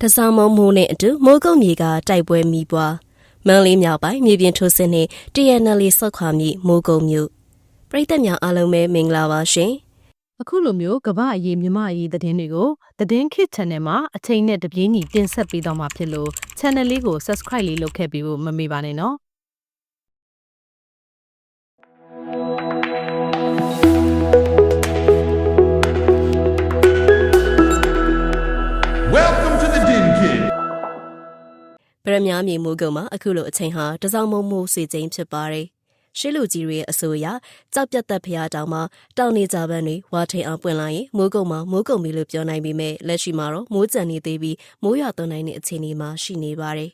တစားမုံမိုးနဲ့အတူမိုးကုတ်မြေကတိုက်ပွဲမိပွားမန်းလေးမြောက်ပိုင်းမြေပြင်ထိုးစစ်နဲ့ TNL ဆော့ခွာမြေမိုးကုတ်မြို့ပြည်သက်များအားလုံးပဲမင်္ဂလာပါရှင်အခုလိုမျိုးကမ္ဘာအရေးမြမအရေးသတင်းတွေကိုသတင်းခစ် channel မှာအချိန်နဲ့တပြေးညီတင်ဆက်ပေးတော့မှာဖြစ်လို့ channel လေးကို subscribe လေးလုပ်ခဲ့ပြီးဖို့မမေ့ပါနဲ့နော် ဗရမ ्या မြေမိုးကုတ်မှာအခုလိုအချိန်ဟာတစောင်းမုံမိုးဆွေချိန်ဖြစ်ပါတယ်ရှစ်လူကြီးတွေရဲ့အဆိုအရကြောက်ပြတ်သက်ဖျားတောင်မှာတောင်နေကြပန်းတွေဝါထိန်အောင်ပွင့်လာရင်မိုးကုတ်မှာမိုးကုတ်မီလို့ပြောနိုင်ပေမဲ့လက်ရှိမှာတော့မိုးကြံနေသေးပြီးမိုးရွာသွန်းနိုင်တဲ့အခြေအနေမှာရှိနေပါတယ်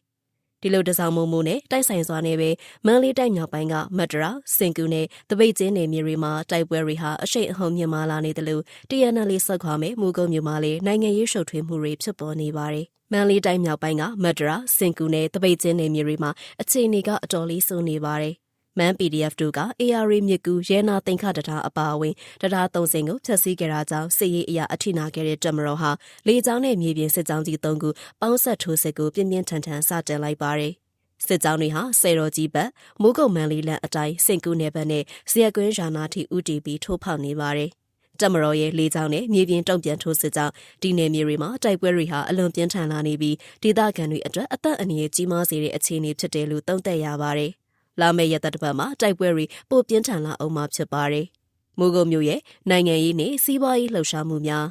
ဒီလိုတစောင်းမုံမိုးနဲ့တိုက်ဆိုင်စွာနဲ့ပဲမန်းလေးတိုက်မြောက်ပိုင်းကမတ်တရာစင်ကူနဲ့တပိတ်ကျင်းနယ်မြေတွေမှာတိုက်ပွဲတွေဟာအရှိန်အဟုန်မြင့်မားလာနေတယ်လို့ TNL ဆက်ခွာမဲ့မိုးကုတ်မြို့မှာလည်းနိုင်ငံရေးရှုပ်ထွေးမှုတွေဖြစ်ပေါ်နေပါတယ်မန်းလေးတိုင်းမြောက်ပိုင်းကမတ်တရာစင်ကူနဲ့တပိတ်ကျင်းနယ်မြေတွေမှာအခြေအနေကအတော်လေးဆိုးနေပါတယ် မန် PDF တို့က AR မြစ်ကူရဲနာတင်ခတတာအပါအဝင်တတာသုံးစင်ကိုဖျက်ဆီးကြတာကြောင့်စစ်ရေးအရာအထိနာခဲ့တဲ့တမတော်ဟာလေကြောင်းနဲ့မြေပြင်စစ်ကြောင်းကြီး၃ခုပေါင်းဆက်ထိုးစစ်ကိုပြင်းပြင်းထန်ထန်စတင်လိုက်ပါတယ်။စစ်ကြောင်းတွေဟာဆယ်တော်ကြီးဘက်မိုးကုတ်မန်လီလန်အတိုင်းစင်ကူနယ်ဘက်နဲ့ဇရက်ကွင်းယာနာထိဦးတည်ပြီးထိုးဖောက်နေပါတယ်။တမတော်ရဲ့လေကြောင်းနဲ့မြေပြင်တုံ့ပြန်ထိုးစစ်ကြောင့်ဒီနယ်မြေတွေမှာတိုက်ပွဲတွေဟာအလွန်ပြင်းထန်လာနေပြီးဒေသခံတွေအတွက်အသက်အန္တရာယ်ကြီးမားစေတဲ့အခြေအနေဖြစ်တယ်လို့သုံးသပ်ရပါတယ်။ လာမယ့်ရက်သတ္တပတ်မှာတိုက်ပွဲတွေပိုပြင်းထန်လာအောင်မှာဖြစ်ပါတယ်။မိုးကုတ်မြို့ရဲ့နိုင်ငံရေးနဲ့စီးပွားရေးလှုပ်ရှားမှုများ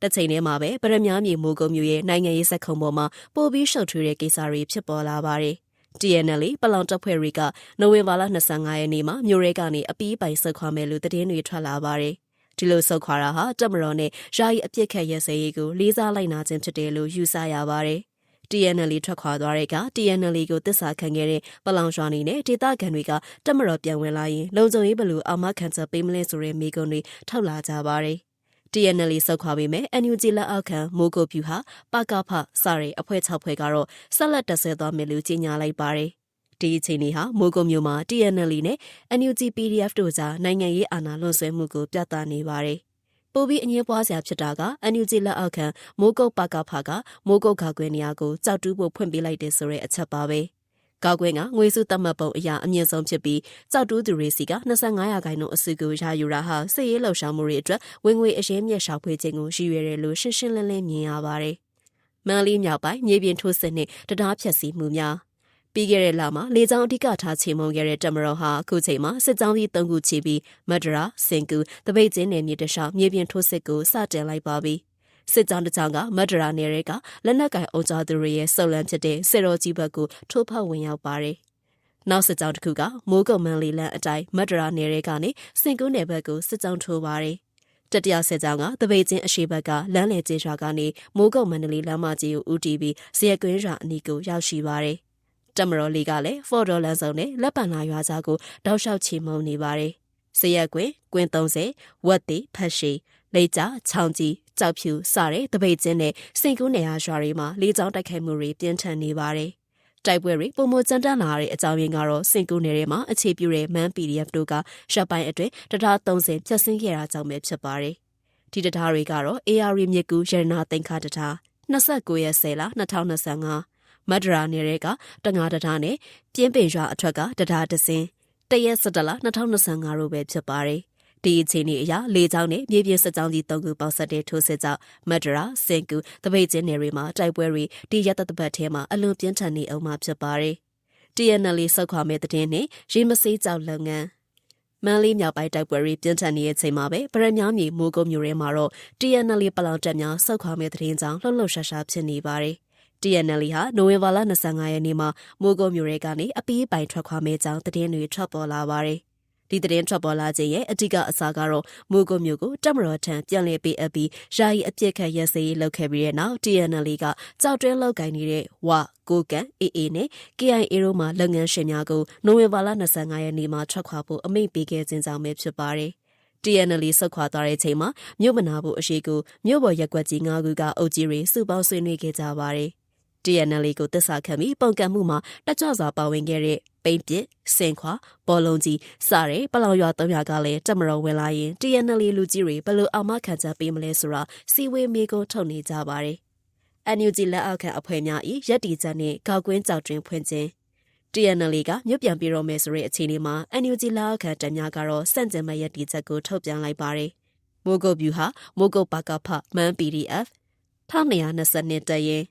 တစ်ချိန်တည်းမှာပဲဗရမ ्या မြေမိုးကုတ်မြို့ရဲ့နိုင်ငံရေးစက်ခုံပေါ်မှာပိုပြီးရှုပ်ထွေးတဲ့ကိစ္စတွေဖြစ်ပေါ်လာပါတယ်။ TNL ပလောင်တပ်ဖွဲ့တွေကနိုဝင်ဘာလ25ရက်နေ့မှာမြို့ရဲကနေအပီးပိုင်ဆုတ်ခွာမယ်လို့သတင်းတွေထွက်လာပါတယ်။ဒီလိုဆုတ်ခွာတာဟာတပ်မတော်နဲ့ယာယီအပြစ်ခတ်ရဲစဲရေးကိုလေးစားလိုက်နာခြင်းဖြစ်တယ်လို့ယူဆရပါတယ်။ TNL ထွက်ခွာသွားတဲ့က TNL ကိုတစ္ဆာခံခဲ့တဲ့ပလောင်ရွာနေနဲ့ဒေသခံတွေကတပ်မတော်ပြန်ဝင်လာရင်လုံခြုံရေးဘယ်လိုအာမခံချက်ပေးမလဲဆိုတဲ့မေးခွန်းတွေထုတ်လာကြပါတယ်။ TNL စောက်ခွာပေမဲ့ NUG လက်အောက်ခံမိုးကုတ်ဖြူဟာပကဖစတဲ့အဖွဲ့6ဖွဲ့ကတော့ဆက်လက်တက်ဆွဲသွားမယ်လို့ကြေညာလိုက်ပါတယ်။ဒီအချိန်นี้ဟာမိုးကုတ်မြို့မှာ TNL နဲ့ NUG PDF တို့ကြားနိုင်ငံရေးအာဏာလွန်ဆွဲမှုကိုပြသနေပါတယ်။ ပိုပြီးအငင်းပွားစရာဖြစ်တာက NUG လက်အောက်ခံမိုးကုတ်ပကဖကမိုးကုတ်ခါခွေနေရာကိုကြောက်တူးဖို့ဖွင့်ပေးလိုက်တယ်ဆိုတဲ့အချက်ပါပဲ။ကောက်ကွင်းကငွေစုတတ်မှတ်ပုံအရာအမြင့်ဆုံးဖြစ်ပြီးကြောက်တူးသူတွေစီက25ရာခိုင်နှုန်းအစုကိုရယူတာဟာစစ်ရေးလှုပ်ရှားမှုတွေအတွက်ဝင်ငွေအရေးမြက်ရှာဖွေခြင်းကိုရည်ရွယ်တယ်လို့ရှင်းရှင်းလင်းလင်းမြင်ရပါတယ်။မန်လေးမြောက်ပိုင်းမြေပြင်ထိုးစစ်နှင့်တရားဖြတ်စီမှုများ ပြီးခဲ့တဲ့လမှာလေကြောင်းအဓိကထားချိန်မုံခဲ့တဲ့တမတော်ဟာအခုချိန်မှာစစ်ကြောင်းကြီး၃ခုချီပြီးမဒရာစင်ကူတပိတ်ကျင်းနယ်မြေတခြားမြေပြင်ထိုးစစ်ကိုစတင်လိုက်ပါပြီ။စစ်ကြောင်းတစ်ကြောင်းကမဒရာနယ်ရဲကလက်နက်ကင်အုံကြသူတွေရဲ့ဆုတ်လန်းဖြစ်တဲ့စစ်တော်ကြီးဘက်ကိုထိုးဖောက်ဝင်ရောက်ပါတယ်။နောက်စစ်ကြောင်းတစ်ခုကမိုးကုတ်မန်လီလန်အတိုင်းမဒရာနယ်ရဲကနေစင်ကူးနယ်ဘက်ကိုစစ်ကြောင်းထိုးပါတယ်။တတိယဆက်ကြောင်းကတပိတ်ချင်းအရှိဘက်ကလမ်းလေကျေးရွာကနေမိုးကုတ်မန္တလေးလမ်းမကြီးကိုဦးတည်ပြီးဇရက်ကွင်းရွာအနီးကိုရောက်ရှိပါတယ်။ တမတော်လေးကလည်းဖော်တော်လန်စုံနဲ့လက်ပံလာရွာသားကိုတောက်လျှောက်ချီမုံနေပါတယ်။ဇရက်ကွင်းကွင်း30ဝက်တိဖက်ရှိလေကြချောင်းကြီးကြောက်ဖြူစတဲ့တပိတ်ချင်းနဲ့စိန်ကူးနေရာရွာတွေမှာလေးချောင်းတိုက်ခိုက်မှုတွေပြင်းထန်နေပါတယ်။တိုက်ပွဲတွေပုံမကြမ်းတမ်းလာတဲ့အကြောင်းရင်းကတော့စင်ကူနယ်ထဲမှာအခြေပြုတဲ့မန် PDF တို့ကရှက်ပိုင်းအတွင်းတရား30ဖြတ်ဆင်းခဲ့တာကြောင့်ပဲဖြစ်ပါတယ်။ဒီတရားတွေကတော့ AR မြစ်ကူရတနာသိန်းခါတရား29ရက်10လ2025 မဒရာနယ်ရဲကတငါတထားနဲ့ပြင်းပင်ရွာအထွက်ကတရားတစင်းတရက်17လ2025တို့ပဲဖြစ်ပါတယ်။ဒီအခြေအနေအရလေကြောင်းနဲ့မြေပြင်စစ်ကြောင်းကြီး၃ခုပေါင်းဆက်တဲ့ထိုးစစ်ကြောင့်မဒရာစင်ကူတပိတ်ကျင်းနယ်တွေမှာတိုက်ပွဲတွေဒီရက်သက်ပတ်ထဲမှာအလွန်ပြင်းထန်နေအောင်မှာဖြစ်ပါတယ်။ TNL ဆောက်ခွာမဲ့တဲ့နဲ့ရေမစေးကြောက်လုပ်ငန်းမန်လေးမြောက်ပိုင်းတိုက်ပွဲတွေပြင်းထန်နေတဲ့အချိန်မှာပဲဗရမ ्या မြေမိုးကုတ်မြို့ထဲမှာတော့ TNL ပလောင်တက်များစောက်ခွာမဲ့တဲ့ကြောင့်လှုပ်လှုပ်ရှားရှားဖြစ်နေပါတယ်။ TNL ဟာနိုဝင်ဘာလ25ရက်နေ့မှာမိုးကုတ်မြို့ရဲကနေအပီးပိုင်ထွက်ခွာမဲ့ကြောင်းသတင်းတွေထွက်ပေါ်လာပါတယ်။ဒီသတင်းထွက်ပေါ်လာခြင်းရဲ့အဓိကအစားကတော့မိုးကုတ်မြို့ကိုတပ်မတော်ထံပြန်လည်ပေးအပ်ပြီးယာယီအပြစ်ခတ်ရစရေးလုပ်ခဲ့ပြီးတဲ့နောက် TNL ကကြောက်တွင်းလောက်ကင်နေတဲ့ဝကိုကန်အေအေနဲ့ KIA တို့မှလုပ်ငန်းရှင်များကိုနိုဝင်ဘာလ25ရက်နေ့မှာထွက်ခွာဖို့အမိန့်ပေးခဲ့ခြင်းကြောင့်ပဲဖြစ်ပါတယ်။ TNL ဆုတ်ခွာသွားတဲ့ချိန်မှာမြို့မနာဖို့အရှိကိုမြို့ပေါ်ရက်ွက်ကြီး၅ခုကအုပ်ကြီးတွေစုပေါင်းဆွေးနွေးခဲ့ကြပါတယ်။ TNL ကိုတစ္ဆာခံပြီးပုံကံမှုမှာတက်ကြွစွာပါဝင်ခဲ့တဲ့ပိန်ပစ်စင်ခွာဘောလုံးကြီးစတဲ့ပလောင်ရွာ၃ရွာကလည်းတက်မတော်ဝင်လာရင် TNL လူကြီးတွေဘယ်လိုအာမခံချက်ပေးမလဲဆိုတာစီဝေးမေကိုထုတ်နေကြပါတယ် NUG လက်အောက်ခံအဖွဲ့များ၏ရက်တီချက်နှင့်ကောက်ကွင်းကြောက်တွင်ဖွင့်ခြင်း TNL ကမြို့ပြန်ပြေတော့မယ်ဆိုတဲ့အခြေအနေမှာ NUG လက်အောက်ခံတပ်များကတော့စန့်ကျင်မဲ့ရက်တီချက်ကိုထုတ်ပြန်လိုက်ပါတယ်။မိုးကုတ်ဗျူဟာမိုးကုတ်ပါကဖမန် PDF 1222တရင်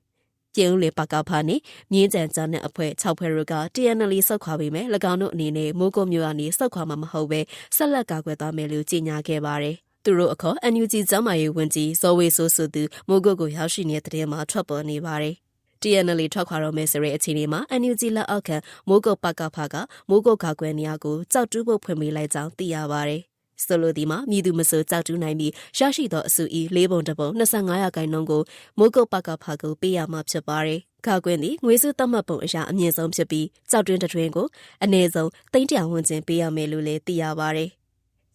ကျင်းဦးလေပါကဖာနေမြင်းကြံကြမ်းတဲ့အဖွဲ့6ဖွဲ့တို့က TNL စောက်ခွာပေးမယ်၎င်းတို့အနေနဲ့မိုးကုတ်မြို့ကနေစောက်ခွာမှာမဟုတ်ပဲဆက်လက်ကာကွယ်သွားမယ်လို့ကြေညာခဲ့ပါတယ်။သူတို့အခေါ် NUG ကျမ်းမာရေးဝန်ကြီးဇော်ဝေဆိုးဆိုသူမိုးကုတ်ကိုရောက်ရှိနေတဲ့တဲ့မှာထွက်ပေါ်နေပါတယ်။ TNL ထွက်ခွာတော့မယ်ဆိုတဲ့အခြေအနေမှာ NUG လက်အောက်ခံမိုးကုတ်ပကဖကမိုးကုတ်ကာကွယ်နေရာကိုကြောက်တူးဖို့ဖွင့်ပေးလိုက်ကြောင်းသိရပါတယ်။ ဆိုလိုဒီမှာမြည်သူမဆိုကြောက်တူးနိုင်ပြီးရရှိသောအစုဤ၄ပုံတစ်ပုံ25ရာခိုင်နှုန်းကိုမိုးကုတ်ပကဖကိုပေးရမှာဖြစ်ပါတယ်။ကာကွယ်သည်ငွေစုသတ်မှတ်ပုံအရာအမြင့်ဆုံးဖြစ်ပြီးကြောက်တွင်းတစ်တွင်ကိုအနည်းဆုံးတိန့်တရာဝန်းကျင်ပေးရမယ်လို့လည်းသိရပါတယ်။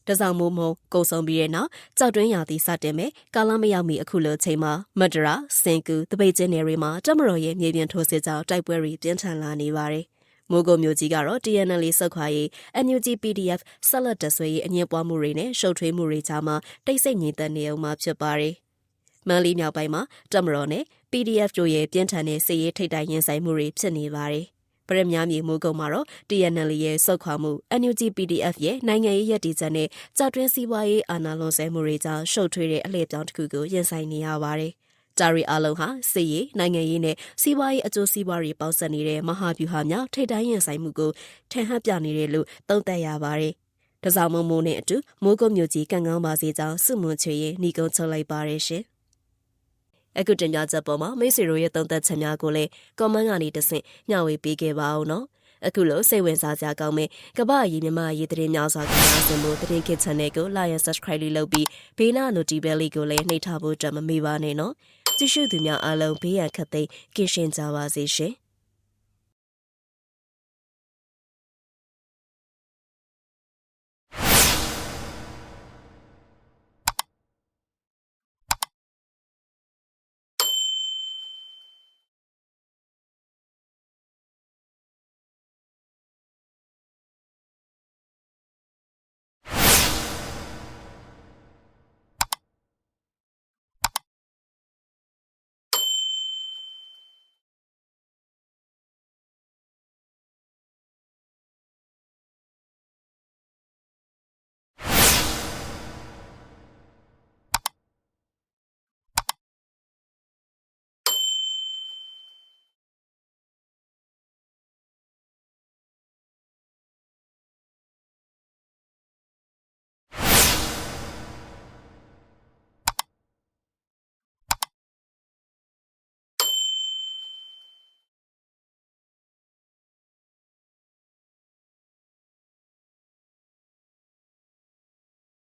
တစောင်းမိုးမုံကုံဆုံးပြီးတဲ့နောက်ကြောက်တွင်းရာသီစတင်မဲ့ကာလမရောက်မီအခုလိုချိန်မှာမဒရာစင်ကူတပိတ်ကျင်းနယ်တွေမှာတမတော်ရဲ့မြေပြင်ထိုးစစ်ကြောင့်တိုက်ပွဲတွေပြင်းထန်လာနေပါတယ်။ မိုးကုတ်မျိုးကြီးကတော့ TNL စောက်ခွာရေး NUG PDF ဆက်လက်တဆွေရေးအငြင်းပွားမှုတွေနဲ့ရှုပ်ထွေးမှုတွေကြားမှာတိတ်ဆိတ်ငြိမ်သက်နေအောင်မှာဖြစ်ပါတယ်။မန်လီမြောက်ပိုင်းမှာတမတော်နဲ့ PDF တို့ရဲ့ပြင်းထန်တဲ့စစ်ရေးထိပ်တိုက်ရင်ဆိုင်မှုတွေဖြစ်နေပါတယ်။ပရမများမြေမိုးကုံမှာတော့ TNL ရဲ့စောက်ခွာမှု NUG PDF ရဲ့နိုင်ငံရေးရည်တည်ချက်နဲ့ကြောက်တွင်းစည်းပွားရေးအာဏာလွန်ဆဲမှုတွေကြောင့်ရှုပ်ထွေးတဲ့အလှည့်ပြောင်းတစ်ခုကိုရင်ဆိုင်နေရပါတယ်။ တာရီအလုံးဟာစစ်ရေးနိုင်ငံရေးနဲ့စီးပွားရေးအကျိုးစီးပွားတွေပေါင်းစပ်နေတဲ့မဟာဗျူဟာများထိပ်တိုင်းရင်ဆိုင်မှုကိုထင်ဟပ်ပြနေတယ်လို့သုံးသပ်ရပါတယ်။တစောင်းမုံမိုးနဲ့အတူမိုးကုတ်မျိုးကြီးကံကောင်းပါစေကြောင်းစုမွန်ချွေရင်ညီကုန်းချုပ်လိုက်ပါတယ်ရှင်။အခုတင်ပြချက်ပေါ်မှာမိတ်ဆွေတို့ရဲ့သုံးသပ်ချက်များကိုလည်း comment ကနေတဆင့်မျှဝေပေးခဲ့ပါအောင်နော်။ အခုလိုစိတ်ဝင်စားစရာကောင်းမဲ့ကမ္ဘာရေးမြမရေးသတင်းများစွာကိုနားဆင်ဖို့သတင်းခစ် channel ကို like and subscribe လေးလုပ်ပြီးဘေးနာ notification လေးကိုလည်းနှိပ်ထားဖို့ကြမမေ့ပါနဲ့နော်။ကြည့်ရှုသူများအားလုံးဘေးရန်ခတ်သိမ်းကင်းရှင်းကြပါစေရှင်။